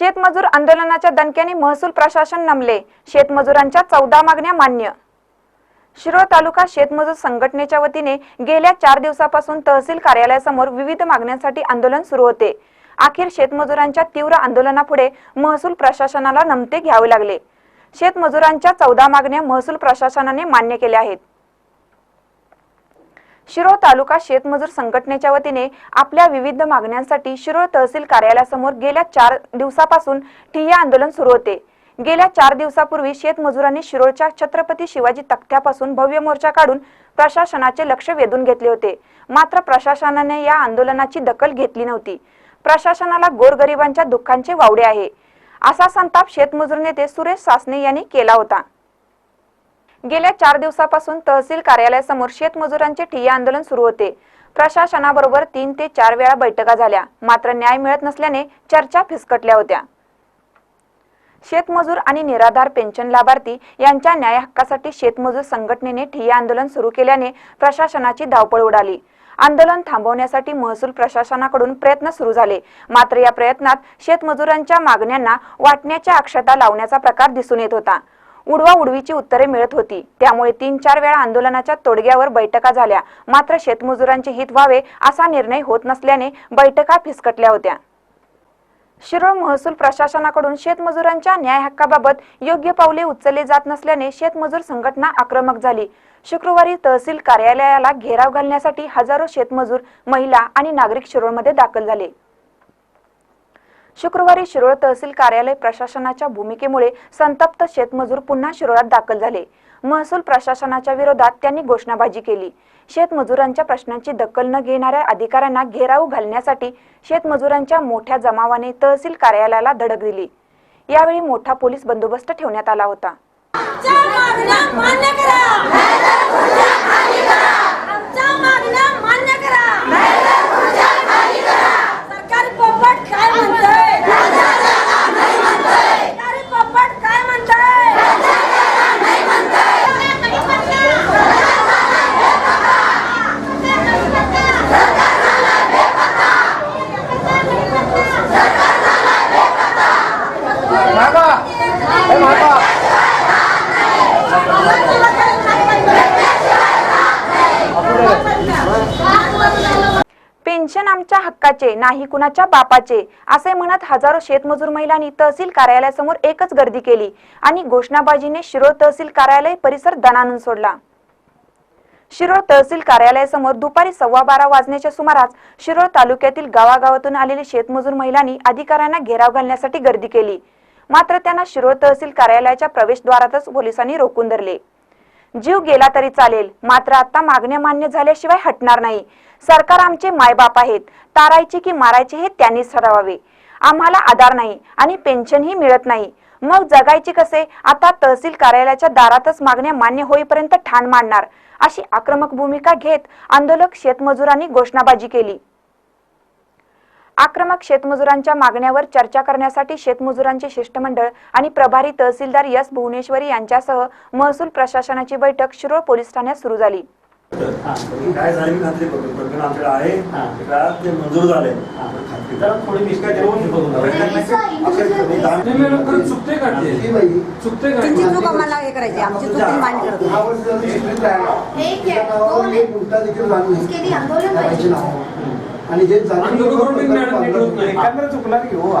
शेतमजूर आंदोलनाच्या दणक्याने महसूल प्रशासन नमले शेतमजुरांच्या चौदा मागण्या मान्य. शिरोळ तालुका शेतमजूर संघटनेच्या वतीने गेल्या चार दिवसापासून तहसील कार्यालयासमोर विविध मागण्यांसाठी आंदोलन सुरू होते. अखेर शेतमजुरांच्या तीव्र आंदोलनापुढे महसूल प्रशासनाला नमते घ्यावे लागले. शेतमजुरांच्या चौदा मागण्या महसूल प्रशासनाने मान्य केल्या आहेत. शिरोळ तालुका शेतमजूर संघटनेच्या वतीने आपल्या विविध मागण्यांसाठी शिरोळ तहसील कार्यालयासमोर गेल्या चार दिवसापासून ठिय्या आंदोलन सुरू होते. गेल्या चार दिवसापूर्वी शेतमजुरांनी शिरोळच्या छत्रपती शिवाजी तख्त्यापासून भव्य मोर्चा काढून प्रशासनाचे लक्ष वेधून घेतले होते. मात्र प्रशासनाने या आंदोलनाची दखल घेतली नव्हती. प्रशासनाला गोरगरिबांच्या दुःखांचे वावडे आहे. असा संताप शेतमजूर नेते सुरेश सासने यांनी केला होता. गेल्या चार दिवसापासून तहसील कार्यालयासमोर शेतमजुरांचे ठिय्या आंदोलन सुरू होते. प्रशासनाबरोबर तीन ते चार वेळा बैठका झाल्या. मात्र न्याय मिळत नसल्याने चर्चा फिसकटल्या होत्या. शेतमजूर आणि निराधार पेन्शन लाभार्थी यांच्या न्याय हक्कासाठी शेतमजूर संघटनेने ठिय्या आंदोलन सुरू केल्याने प्रशासनाची धावपळ उडाली. आंदोलन थांबवण्यासाठी महसूल प्रशासनाकडून प्रयत्न सुरू झाले. मात्र या प्रयत्नात शेतमजुरांच्या मागण्यांना वाटण्याच्या अक्षता लावण्याचा प्रकार दिसून येत होता. उडवा उडवीची उत्तरे मिळत होती. त्यामुळे तीन चार वेळा आंदोलनाच्या तोडग्यावर बैठका झाल्या. मात्र शेतमजुरांचे हित व्हावे असा निर्णय होत नसल्याने बैठका फिसकटल्या होत्या. शिरोळ महसूल प्रशासनाकडून शेतमजुरांच्या न्याय हक्काबाबत योग्य पावले उचलले जात नसल्याने शेतमजूर संघटना आक्रमक झाली. शुक्रवारी तहसील कार्यालयाला घेराव घालण्यासाठी हजारो शेतमजूर महिला आणि नागरिक शिरोळमध्ये दाखल झाले. शुक्रवारी शिरोळ तहसील कार्यालय प्रशासनाच्या भूमिकेमुळे संतप्त शेतमजूर पुन्हा शिरोळात दाखल झाले. महसूल प्रशासनाच्या विरोधात त्यांनी घोषणाबाजी केली. शेतमजुरांच्या प्रश्नांची दखल न घेणाऱ्या अधिकाऱ्यांना घेराव घालण्यासाठी शेतमजुरांच्या मोठ्या जमावाने तहसील कार्यालयाला धडक दिली. यावेळी मोठा पोलीस बंदोबस्त ठेवण्यात आला होता आमच्या मागण्या मान्य करा आमच्या मागण्या मान्य करा सरकारी पोपट काय म्हणतंय सरकारी पोपट काय म्हणतंय पेन्शन आमच्या नाही कुणाच्या बापाचे असे म्हणत हजारो शेतमजूर महिलांनी तहसील कार्यालयासमोर एकच गर्दी केली आणि घोषणाबाजीने शिरोळ तहसील कार्यालय परिसर दणानून सोडला. शिरोळ तहसील कार्यालयासमोर दुपारी सव्वा बारा वाजण्याच्या सुमारास शिरोळ तालुक्यातील गावागावातून आलेले शेतमजूर महिलांनी अधिकाऱ्यांना घेराव घालण्यासाठी गर्दी केली. मात्र त्यांना शिरोळ तहसील कार्यालयाच्या प्रवेशद्वारातच पोलिसांनी रोखून धरले. जीव गेला तरी चालेल मात्र आता मागण्या मान्य झाल्याशिवाय हटणार नाही. सरकार आमचे मायबाप आहेत. तारायचे की मारायचे हे त्यांनीच ठरवावे. आम्हाला आधार नाही आणि पेन्शनही मिळत नाही. मग जगायचे कसे? आता तहसील कार्यालयाच्या दारातच मागण्या मान्य होईपर्यंत ठाण मांडणार. अशी आक्रमक भूमिका घेत आंदोलक शेतमजुरांनी घोषणाबाजी केली. आक्रमक शेतमजुरांच्या मागण्यावर चर्चा करण्यासाठी शेतमजुरांचे शिष्टमंडळ आणि प्रभारी तहसीलदार एस भुवनेश्वरी यांच्यासह महसूल प्रशासनाची बैठक शिरोळ पोलीस ठाण्यात सुरू झाली. काय झालं मी खात्री करतो प्रकरण आमच्याकडे आहे. हा. त्यात ते मंजूर झाले. थोडी हे बघून चुकते? चुकते तुमची चूक आम्हाला हे करायची आमची चूक तुम्ही मान्य करत आणि जे हो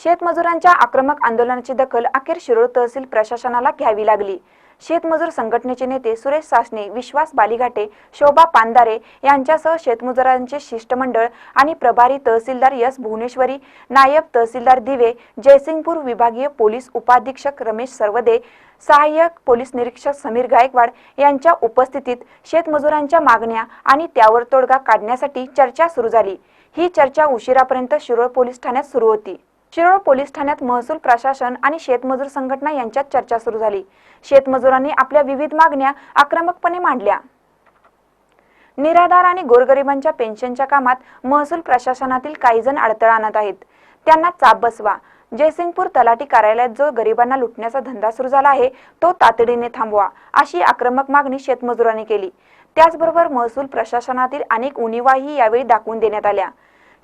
शेतमजुरांच्या आक्रमक आंदोलनाची दखल अखेर शिरोळ तहसील प्रशासनाला घ्यावी लागली. शेतमजूर संघटनेचे नेते सुरेश सासने विश्वास बालिघाटे शोभा पांदारे यांच्यासह शेतमजुरांचे शिष्टमंडळ आणि प्रभारी तहसीलदार यस भुवनेश्वरी नायब तहसीलदार दिवे जयसिंगपूर विभागीय पोलीस उपाधीक्षक रमेश सर्वदे सहाय्यक पोलीस निरीक्षक समीर गायकवाड यांच्या उपस्थितीत शेतमजुरांच्या मागण्या आणि त्यावर तोडगा काढण्यासाठी चर्चा सुरू झाली. ही चर्चा उशिरापर्यंत शिरोळ पोलीस ठाण्यात सुरू होती. शिरोळ पोलीस ठाण्यात महसूल प्रशासन आणि शेतमजूर संघटना यांच्यात चर्चा सुरू झाली. शेतमजुरांनी आपल्या विविध मागण्या आक्रमकपणे मांडल्या. निराधार आणि गोरगरिबांच्या पेन्शनच्या कामात महसूल प्रशासनातील काही जण अडथळा आणत आहेत. त्यांना चाप बसवा. जयसिंगपूर तलाठी कार्यालयात जो गरिबांना लुटण्याचा धंदा सुरू झाला आहे तो तातडीने थांबवा अशी आक्रमक मागणी शेतमजुरांनी केली. त्याचबरोबर महसूल प्रशासनातील अनेक उणीवाही यावेळी दाखवून देण्यात आल्या.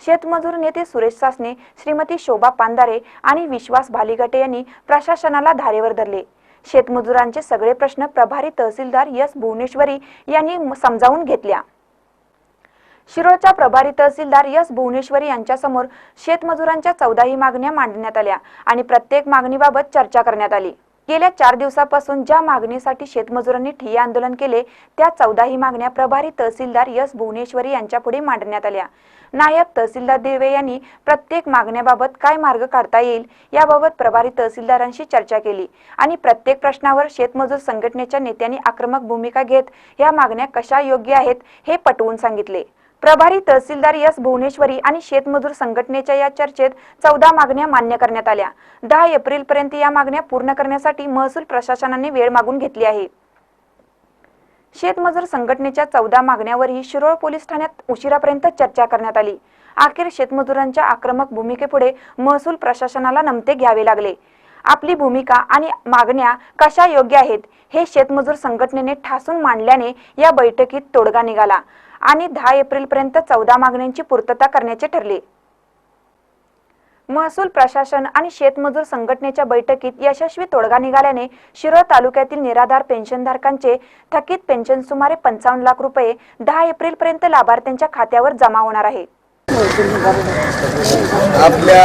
शेतमजूर नेते सुरेश सासने श्रीमती शोभा पांदारे आणि विश्वास भालिगटे यांनी प्रशासनाला धारेवर धरले. शेतमजुरांचे सगळे प्रश्न प्रभारी तहसीलदार एस भुवनेश्वरी यांनी समजावून घेतल्या. शिरोळच्या प्रभारी तहसीलदार एस भुवनेश्वरी यांच्यासमोर शेतमजुरांच्या चौदाही मागण्या मांडण्यात आल्या आणि प्रत्येक मागणीबाबत चर्चा करण्यात आली. गेल्या चार दिवसापासून ज्या मागणीसाठी शेतमजुरांनी ठिय्या आंदोलन केले त्या चौदाही मागण्या प्रभारी तहसीलदार यस भुवनेश्वरी यांच्यापुढे मांडण्यात आल्या. नायब तहसीलदार दिवे यांनी प्रत्येक मागण्याबाबत काय मार्ग काढता येईल याबाबत प्रभारी तहसीलदारांशी चर्चा केली आणि प्रत्येक प्रश्नावर शेतमजूर संघटनेच्या नेत्यांनी आक्रमक भूमिका घेत या मागण्या कशा योग्य आहेत हे पटवून सांगितले. प्रभारी तहसीलदार एस भुवनेश्वरी आणि शेतमजूर संघटनेच्या या चर्चेत चौदा मागण्या मान्य करण्यात आल्या. दहा एप्रिल पर्यंत या मागण्या पूर्ण करण्यासाठी महसूल प्रशासनाने वेळ मागून घेतली आहे. शेतमजूर संघटनेच्या चौदा मागण्यावरही शिरोळ पोलीस ठाण्यात उशिरापर्यंत चर्चा करण्यात आली. अखेर शेतमजुरांच्या आक्रमक भूमिकेपुढे महसूल प्रशासनाला नमते घ्यावे लागले. आपली भूमिका आणि मागण्या कशा योग्य आहेत हे शेतमजूर संघटनेने ठासून मांडल्याने या बैठकीत तोडगा निघाला. आणि दहा एप्रिल पर्यंत चौदा मागण्यांची पूर्तता करण्याचे ठरले. महसूल प्रशासन आणि शेतमजूर संघटनेच्या बैठकीत यशस्वी तोडगा निघाल्याने शिरोळ तालुक्यातील निराधार पेन्शनधारकांचे थकीत पेन्शन सुमारे पंचावन्न लाख रुपये दहा एप्रिल पर्यंत लाभार्थ्यांच्या खात्यावर जमा होणार आहे. आपल्या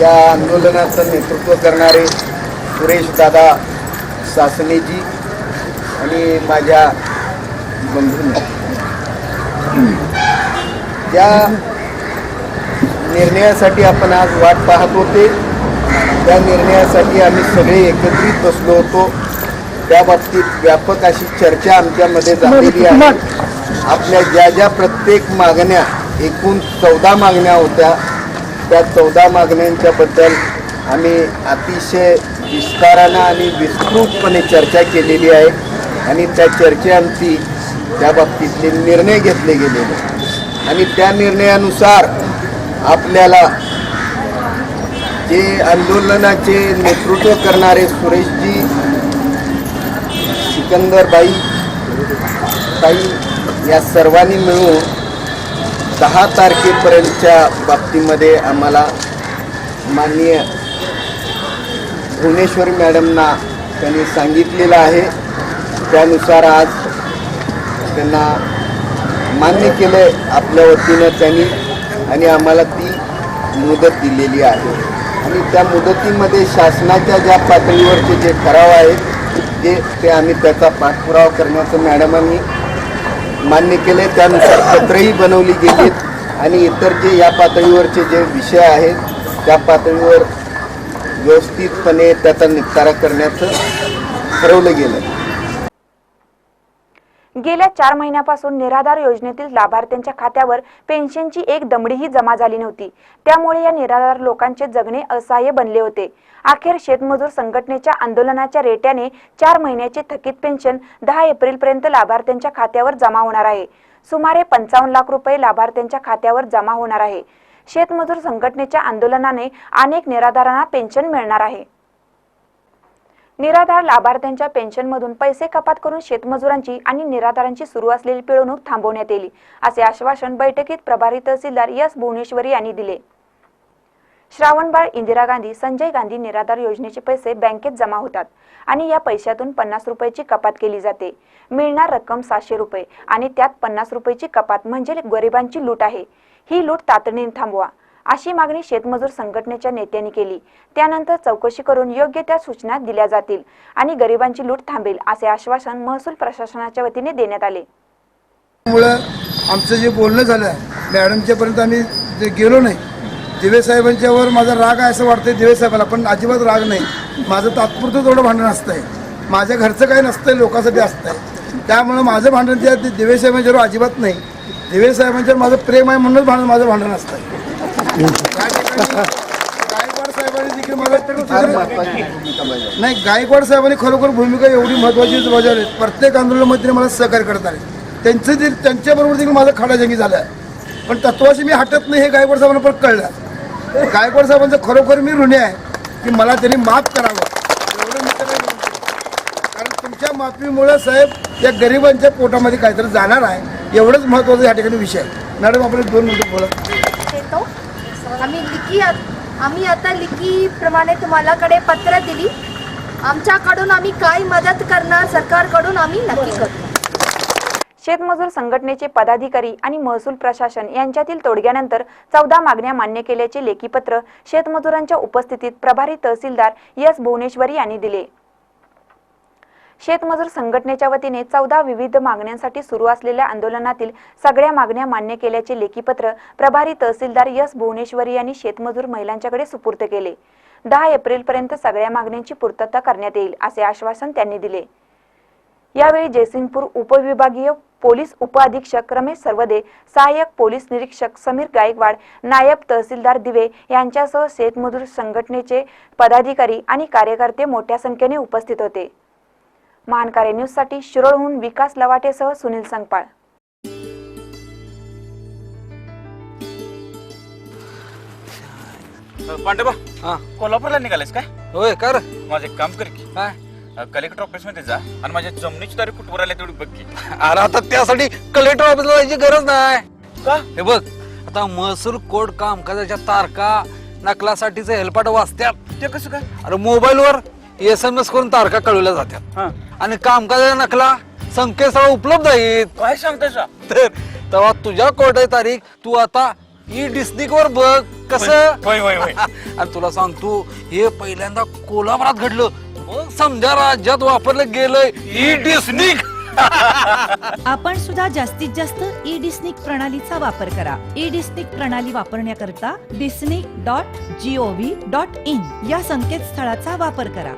या आंदोलनाचं नेतृत्व करणारे सुरेश दादा सासनेजी आणि माझ्या ज्या निर्णयासाठी आपण आज वाट पाहत होते. त्या निर्णयासाठी आम्ही सगळे एकत्रित बसलो होतो. त्या बाबतीत व्यापक अशी चर्चा आमच्यामध्ये झालेली आहे. आपल्या ज्या ज्या प्रत्येक मागण्या एकूण चौदा मागण्या होत्या त्या चौदा मागण्यांच्याबद्दल आम्ही अतिशय विस्तारानं आणि विस्तृतपणे चर्चा केलेली आहे. आणि त्या चर्चेअंती त्या बाबतीतले निर्णय घेतले गेलेले आणि त्या निर्णयानुसार आपल्याला जे आंदोलनाचे नेतृत्व करणारे सुरेशजी सिकंदरबाई ताई या सर्वांनी मिळून दहा तारखेपर्यंतच्या बाबतीमध्ये आम्हाला माननीय भुवनेश्वरी मॅडमना त्यांनी सांगितलेलं आहे. त्यानुसार आज त्यांना मान्य केलं आपल्या वतीनं त्यांनी आणि आम्हाला ती मुदत दिलेली आहे. आणि त्या मुदतीमध्ये शासनाच्या ज्या पातळीवरचे जे ठराव आहेत ते ते आम्ही त्याचा पाठपुरावा करण्याचं मॅडमांनी मान्य केले त्यानुसार पत्रही बनवली गेलीत आणि इतर जे या पातळीवरचे जे विषय आहेत त्या पातळीवर व्यवस्थितपणे त्याचा निपटारा करण्याचं ठरवलं गेलं गेल्या चार महिन्यापासून निराधार योजनेतील लाभार्थ्यांच्या खात्यावर पेन्शनची एक दमडीही जमा झाली नव्हती. त्यामुळे या निराधार लोकांचे जगणे असहाय्य बनले होते. अखेर शेतमजूर संघटनेच्या आंदोलनाच्या रेट्याने चार महिन्याचे थकीत पेन्शन दहा एप्रिलपर्यंत लाभार्थ्यांच्या खात्यावर जमा होणार आहे. सुमारे पंचावन्न लाख रुपये लाभार्थ्यांच्या खात्यावर जमा होणार आहे. शेतमजूर संघटनेच्या आंदोलनाने अनेक निराधारांना पेन्शन मिळणार आहे. निराधार लाभार्थ्यांच्या पेन्शनमधून पैसे कपात करून शेतमजुरांची आणि निराधारांची सुरू असलेली पिळवणूक थांबवण्यात येईल असे आश्वासन बैठकीत प्रभारी तहसीलदार एस भुवनेश्वरी यांनी दिले. श्रावणबाळ इंदिरा गांधी संजय गांधी निराधार योजनेचे पैसे बँकेत जमा होतात आणि या पैशातून पन्नास रुपयाची कपात केली जाते. मिळणार रक्कम सातशे रुपये आणि त्यात पन्नास रुपयाची कपात म्हणजे गरिबांची लूट आहे. ही लूट तातडीने थांबवा. अशी मागणी शेतमजूर संघटनेच्या नेत्यांनी केली. त्यानंतर चौकशी करून योग्य त्या सूचना दिल्या जातील आणि गरिबांची लूट थांबेल असे आश्वासन महसूल प्रशासनाच्या वतीने देण्यात आले. त्यामुळं आमचं जे बोलणं झालं मॅडमच्यापर्यंत आम्ही जे गेलो नाही दिवे साहेबांच्यावर माझा राग आहे असं वाटतंय दिवे साहेबाला पण अजिबात राग नाही. माझं तात्पुरतं थोडं भांडण असतंय. माझ्या घरचं काही नसतंय लोकांसाठी असतंय. त्यामुळं माझं भांडण त्या दिवे साहेबांच्यावर अजिबात नाही. दिवे साहेबांच्यावर माझं प्रेम आहे म्हणूनच भांडण माझं भांडण असतंय. गायकवाड साहेबांनी देखील माझं नाही गायकवाड साहेबांनी खरोखर भूमिका एवढी महत्वाची बजावली. प्रत्येक आंदोलनामध्ये मला सहकार्य करत आले. त्यांचं जे त्यांच्याबरोबर देखील माझा खडाजंगी झाला पण तत्वाशी मी हटत नाही हे गायकवाड साहेबांना पण कळलं. गायकवाड साहेबांचं खरोखर मी ऋणी आहे की मला त्यांनी माफ करावं. एवढं मी त्यांना कारण तुमच्या माफीमुळं साहेब या गरिबांच्या पोटामध्ये काहीतरी जाणार आहे. एवढंच महत्त्वाचं या ठिकाणी विषय आहे. मॅडम आपण दोन मिनिटं बोला. आम्ही लिखी आम्ही आता लिखीप्रमाणे तुम्हाला कडे पत्र दिली. आमच्याकडून आम्ही काय मदत करणार सरकारकडून आम्ही नक्की करतो शेतमजूर संघटनेचे पदाधिकारी आणि महसूल प्रशासन यांच्यातील तोडग्यानंतर चौदा मागण्या मान्य केल्याचे लेखी पत्र शेतमजुरांच्या उपस्थितीत प्रभारी तहसीलदार एस भुवनेश्वरी यांनी दिले. शेतमजूर संघटनेच्या वतीने चौदा विविध मागण्यांसाठी सुरू असलेल्या आंदोलनातील सगळ्या मागण्या मान्य केल्याचे लेखीपत्र प्रभारी तहसीलदार यस भुवनेश्वरी यांनी शेतमजूर महिलांच्याकडे सुपूर्द केले. दहा एप्रिलपर्यंत सगळ्या मागण्यांची पूर्तता करण्यात येईल असे आश्वासन त्यांनी दिले. यावेळी जयसिंगपूर उपविभागीय पोलीस उपअधीक्षक रमेश सर्वदे सहाय्यक पोलीस निरीक्षक समीर गायकवाड नायब तहसीलदार दिवे यांच्यासह शेतमजूर संघटनेचे पदाधिकारी आणि कार्यकर्ते मोठ्या संख्येने उपस्थित होते. महानकार्य न्यूजसाठी शिरोळहून विकास लवाटेसह सुनील संगपाळ. पांडवा हा. कोल्हापूरला निघालेस काय? होय कर माझं एक काम कर की काय? कलेक्टर ऑफिसमध्ये जा आणि माझ्या जमिनीची तारीख कुठवर आल्या तेवढी बघ की. अरे आता त्यासाठी कलेक्टर ऑफिसला जायची गरज नाही. का? हे बघ आता महसूल कोड कामकाजाच्या तारखा नकलासाठीचे हेल्पाट वाचत्यात. ते कसं काय? अरे मोबाईलवर एस एम एस करून तारखा कळवल्या जातात हा. आणि कामकाजाच्या नकला संकेतस्थळ उपलब्ध आहेत. काय सांगताय तर तेव्हा तुझ्या कोर्टाची तारीख तू आता ई डिस्निक वर बघ कसं? होय होय होय आणि तुला सांगतो हे पहिल्यांदा कोल्हापुरात घडलं. मग समजा राज्यात वापरलं गेलंय ई डिस्निक. आपण सुद्धा जास्तीत जास्त ई डिस्निक प्रणालीचा वापर करा. ई डिस्निक प्रणाली वापरण्याकरता DISNIC dot GOV dot in या संकेतस्थळाचा वापर करा.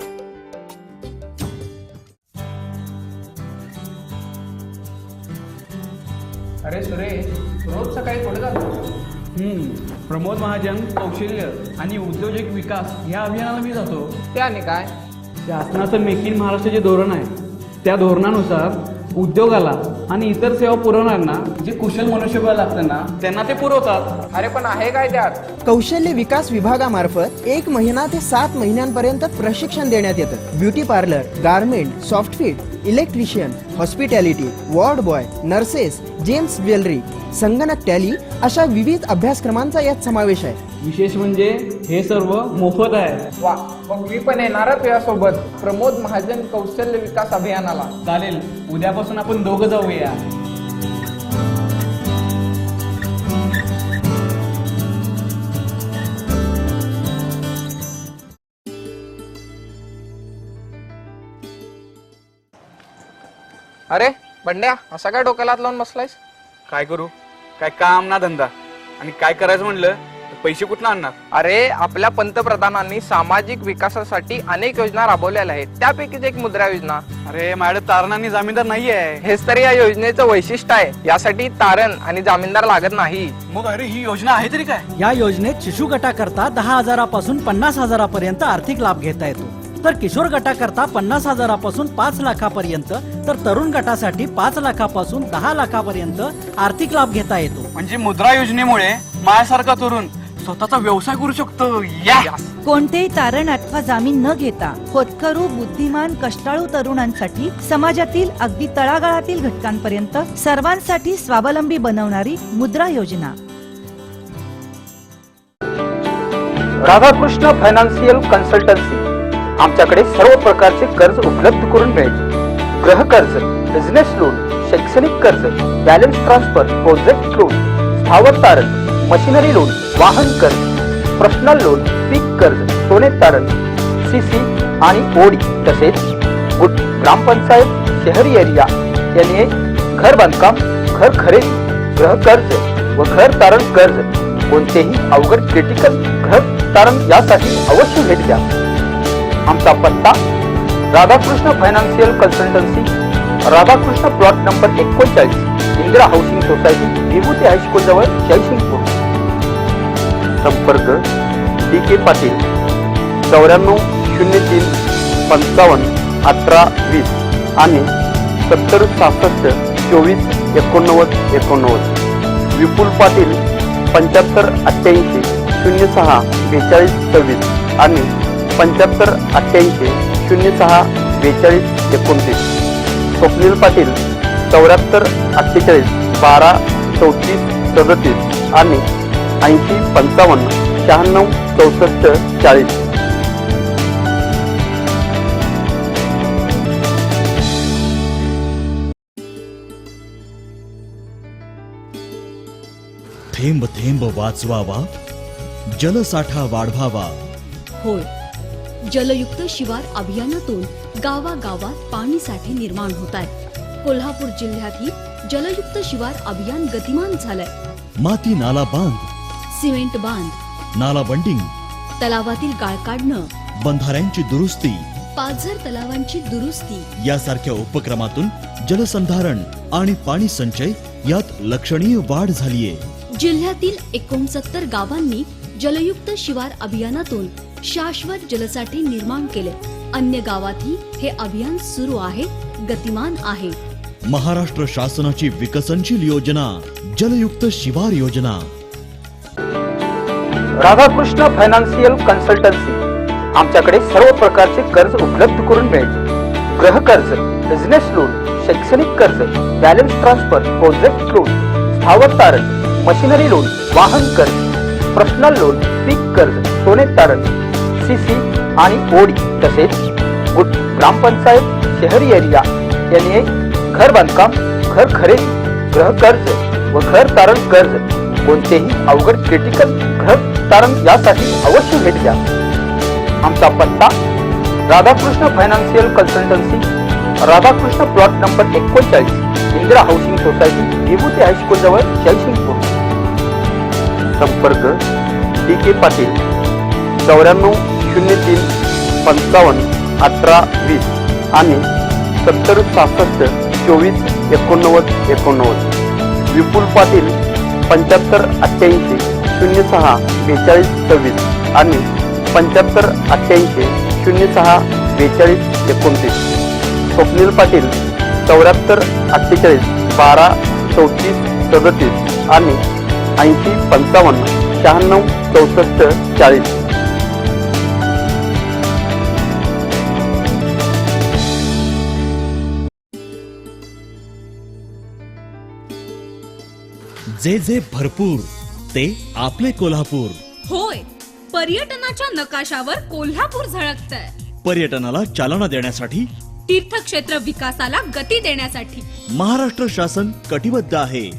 अरे सुरेश रोज सकाळी थोडं जातो? प्रमोद महाजन कौशल्य आणि उद्योजक विकास या अभियानाला मी जातो. त्याने काय? शासनाचं मेक इन महाराष्ट्र जे धोरण आहे. त्या धोरणानुसार उद्योगाला आणि इतर सेवा पुरवणाऱ्यांना जे कुशल मनुष्यबळ लागतं ना त्यांना ते पुरवतात. अरे पण आहे काय त्यात? कौशल्य विकास विभागामार्फत एक महिना ते सात महिन्यांपर्यंत प्रशिक्षण देण्यात येतं. Beauty parlour garment सॉफ्टफिट electrician hospitality ward boy nurses gems jewellery संगणक टॅली अशा विविध अभ्यासक्रमांचा यात समावेश आहे. विशेष म्हणजे हे सर्व मोफत आहे. वा मग मी पण येणार तुझ्यासोबत प्रमोद महाजन कौशल्य विकास अभियानाला. चालेल उद्यापासून आपण दोघं जाऊया. अरे बंड्या असा काय डोक्याला हात लावून बसलायस? काय करू? काय काम ना धंदा. आणि काय करायचं म्हणलं? पैसे कुठनं आणणार? अरे आपल्या पंतप्रधानांनी सामाजिक विकासासाठी अनेक योजना राबवलेल्या आहेत. त्यापैकीच एक मुद्रा योजना. अरे माझ्या तारणांनी जामीनदार नाहीये. हेच तर या योजनेचं वैशिष्ट्य आहे. यासाठी तारण आणि जामीनदार लागत नाही. मग अरे ही योजना आहे तरी काय? या योजनेत शिशु गटाकरता दहा हजारापासून पन्नास हजारापर्यंत आर्थिक लाभ घेता येतो. तर किशोर गटाकरता पन्नास हजारापासून पाच लाखापर्यंत तर तरुण गटासाठी पाच लाखापासून दहा लाखापर्यंत आर्थिक लाभ घेता येतो. म्हणजे मुद्रा योजनेमुळे माझ्यासारखा तरुण स्वतःचा व्यवसाय करू शकतो. या कोणतेही तारण अथवा जामीन न घेता होतकरू बुद्धिमान कष्टाळू तरुणांसाठी समाजातील अगदी तळागाळातील घटकांपर्यंत सर्वांसाठी स्वावलंबी बनवणारी मुद्रा योजना. राधाकृष्ण फायनान्शियल कन्सल्टन्सी आमच्याकडे सर्व प्रकारचे कर्ज उपलब्ध करून मिळेल गृह कर्ज बिझनेस लोन शैक्षणिक कर्ज बॅलन्स ट्रान्सफर प्रोजेक्ट लोन स्थावर तारण मशिनरी लोन वाहन कर्ज पर्सनल लोन पीक कर्ज सोने तारण सीसी आणि ओडी तसेच गुट ग्रामपंचायत शहरी एरिया यांनी घर बांधकाम घर खरेदी गृह कर्ज व घर तारण कर्ज कोणतेही अवघड क्रिटिकल घर तारण यासाठी अवश्य भेट द्या. आमचा पत्ता Radhakrishna financial consultancy Radhakrishna plot number एकोणचाळीस Indira housing society Vibhuti high school जवळ जयसिंगपूर. संपर्क डी के पाटील चौऱ्याण्णव शून्य तीन पंचावन्न अठरा वीस आणि सत्तर सहासष्ट चोवीस एकोणनव्वद एकोणनव्वद. विपुल पाटील पंच्याहत्तर अठ्ठ्याऐंशी शून्य सहा बेचाळीस सव्वीस आणि पंच्याहत्तर अठ्ठ्याऐंशी शून्य सहा बेचाळीस एकोणतीस. स्वप्नील पाटील चौऱ्याहत्तर अठ्ठेचाळीस बारा चौतीस सदतीस आणि ऐंशी पंचावन्न शहाण्णव चौसष्ट चाळीस. थेंब थेंब वाचवावा जलसाठा वाढवावा. होय. जलयुक्त शिवार अभियानातून गावागावात पाणीसाठे निर्माण होत आहे कोल्हापूर जिल्ह्यातही जलयुक्त शिवार अभियान गतिमान झालंय. माती नाला बांध सिमेंट बांध. नाला बंडिंग. तलावातील गाळ काढणं. बंधाऱ्यांची दुरुस्ती. पाझर तलावांची दुरुस्ती. यासारख्या उपक्रमातून जलसंधारण आणि पाणी संचय यात लक्षणीय वाढ झालीये. जिल्ह्यातील एकोणसत्तर गावांनी जलयुक्त शिवार अभियानातून शाश्वत जलसाठे निर्माण केले. अन्य गावातही हे अभियान सुरू आहे गतिमान आहे. महाराष्ट्र शासनाची विकसनशील योजना जलयुक्त शिवार योजना. Radhakrishna financial consultancy. आमच्याकडे सर्व प्रकारचे कर्ज उपलब्ध करून मिळेल. ग्रह कर्ज बिझनेस लोन शैक्षणिक कर्ज बॅलन्स ट्रान्सफर प्रोजेक्ट लोन स्थावर तारण मशिनरी लोन वाहन कर्ज पर्सनल लोन पीक कर्ज सोने तारण सी सी आणि ओडी तसेच गुट ग्रामपंचायत शहरी एरिया एन ए घर बांधकाम घर खरेदी ग्रह कर्ज व घर तारण कर्ज कोणतेही अवघड क्रिटिकल घर कारण यासाठी अवश्य भेट द्या. आमचा पत्ता Radhakrishna financial consultancy Radhakrishna plot number एकोणचाळीस Indira housing society Vibhuti high school जवळ जयसिंगपूर. संपर्क डी के पाटील चौऱ्याण्णव शून्य तीन पंचावन्न अठरा वीस आणि सत्तर सहासष्ट चोवीस एकोणनव्वद एकोणनव्वद. विपुल पाटील पंच्याहत्तर अठ्ठ्याऐंशी. शून्य सहा बेचाळीस सव्वीस आणि पंच्याहत्तर अठ्ठ्याऐंशी शून्य सहा बेचाळीस एकोणतीस. स्वप्नील पाटील चौऱ्याहत्तर अठ्ठेचाळीस बारा चौतीस सदतीस आणि ऐंशी पंचावन्न शहाण्णव चौसष्ट चाळीस. जे जे भरपूर ते आपले कोल्हापूर. होय पर्यटनाच्या नकाशावर कोल्हापूर झळकतंय. पर्यटनाला चालना देण्यासाठी तीर्थक्षेत्र विकासाला गती देण्यासाठी. महाराष्ट्र शासन कटिबद्ध आहे.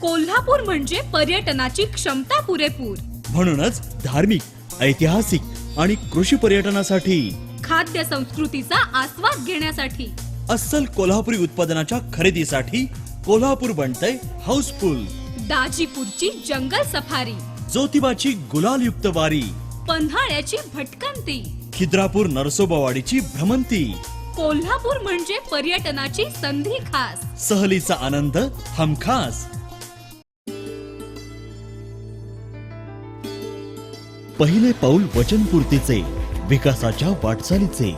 कोल्हापूर म्हणजे पर्यटनाची क्षमता पुरेपूर. म्हणूनच धार्मिक ऐतिहासिक आणि कृषी पर्यटनासाठी. खाद्य संस्कृतीचा आस्वाद घेण्यासाठी. अस्सल कोल्हापुरी उत्पादनाच्या खरेदीसाठी कोल्हापूर बनतंय हाऊसफुल. दाजीपूरची जंगल सफारी. ज्योतिबाची गुलाल युक्त वारी. पन्हाळ्याची भटकंती. खिद्रापूर नरसोबावाडीची भ्रमंती. कोल्हापूर म्हणजे पर्यटनाची संधी खास. सहलीचा आनंद हमखास. पहिले पाऊल वचनपूर्तीचे विकासाच्या वाटचालीचे.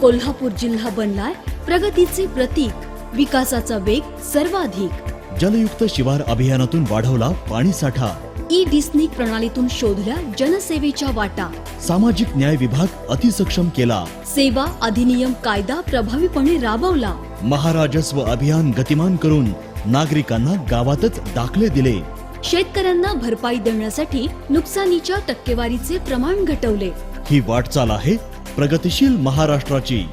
कोल्हापूर जिल्हा बनलाय प्रगतीचे प्रतीक. विकासाचा वेग सर्वाधिक. जलयुक्त शिवार अभियानातून वाढवला पाणीसाठा ई डिस्निक प्रणालीतून शोधल्या जनसेवेच्या वाटा. सामाजिक न्याय विभाग अतिसक्षम केला. सेवा अधिनियम कायदा प्रभावीपणे राबवला. महाराजस्व अभियान गतिमान करून नागरिकांना गावातच दाखले दिले. शेतकऱ्यांना भरपाई देण्यासाठी नुकसानीच्या टक्केवारीचे प्रमाण घटवले. ही वाटचाल आहे प्रगतिशील महाराष्ट्राची.